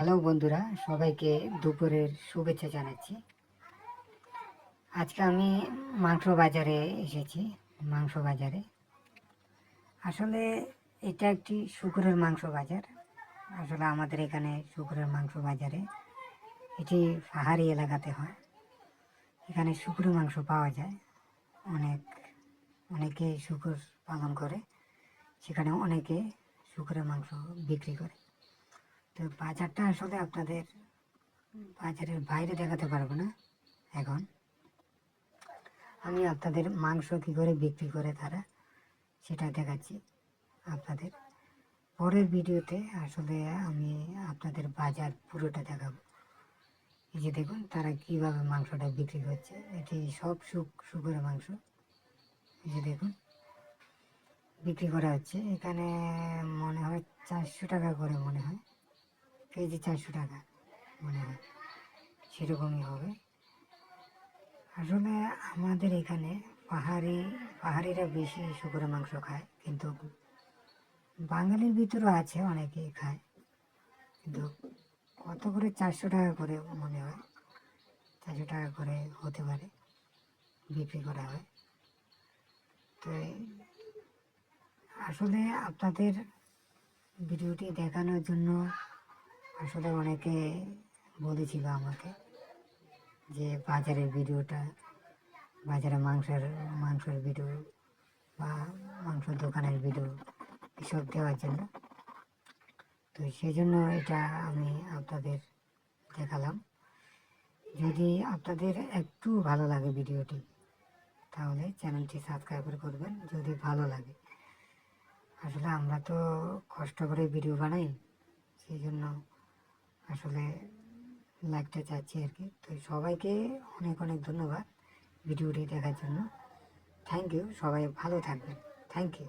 Hello বন্ধুরা, সবাইকে দুপুরের শুভেচ্ছা জানাচ্ছি। আজকে আমি মাংস বাজারে এসেছি মাংস বাজারে আসলে এটা একটি শুকুরের মাংস বাজার আসলে আমাদের এখানে শুকুরের মাংস বাজারে এটি পাহাড়ি এলাকাতে হয়। এখানে শুকুরের মাংস পাওয়া যায়। অনেক, অনেকে শুকুর পালন করে, সেখানে অনেকে শুকুরের মাংস বিক্রি করে। তো বাজারটা আসলে আপনাদের বাজারের বাইরে দেখাতে পারব না এখন। আমি আপনাদের মাংস কী করে বিক্রি করে তারা সেটা দেখাচ্ছি আপনাদের। পরের ভিডিওতে আসলে আমি আপনাদের বাজার পুরোটা দেখাবো। এই যে দেখুন, তারা কীভাবে মাংসটা বিক্রি করছে। এটি সব সুখ শুকুরের মাংস। এই যে দেখুন, বিক্রি করা হচ্ছে। এখানে মনে হয় চারশো টাকা করে মনে হয়। কেজি চারশো টাকা মনে হয়। সেরকমই হবে। আসলে আমাদের এখানে পাহাড়ি, পাহাড়িরা বেশি শুকুরের মাংস খায়, কিন্তু বাঙালির ভিতরেও আছে, অনেকেই খায়। কিন্তু কত করে চারশো টাকা করে মনে হয়, চারশো টাকা করে হতে পারে, বিক্রি করা হয়। তো আসলে আপনাদের ভিডিওটি দেখানোর জন্য আসলে অনেকে বলেছিল আমাকে যে বাজারের ভিডিওটা, বাজারে মাংসের মাংসের ভিডিও বা মাংস দোকানের ভিডিও এসব দেওয়ার জন্য। তো সেই জন্য এটা আমি আপনাদের দেখালাম। যদি আপনাদের একটু ভালো লাগে ভিডিওটি, তাহলে চ্যানেলটি সাবস্ক্রাইব করবেন। যদি ভালো লাগে, আসলে আমরা তো কষ্ট করে ভিডিও বানাই সেই জন্য আসলে লাগতে চাচ্ছি আর কি। তো সবাইকে অনেক অনেক ধন্যবাদ ভিডিওটি দেখার জন্য। থ্যাংক ইউ সবাই ভালো থাকবেন। Thank you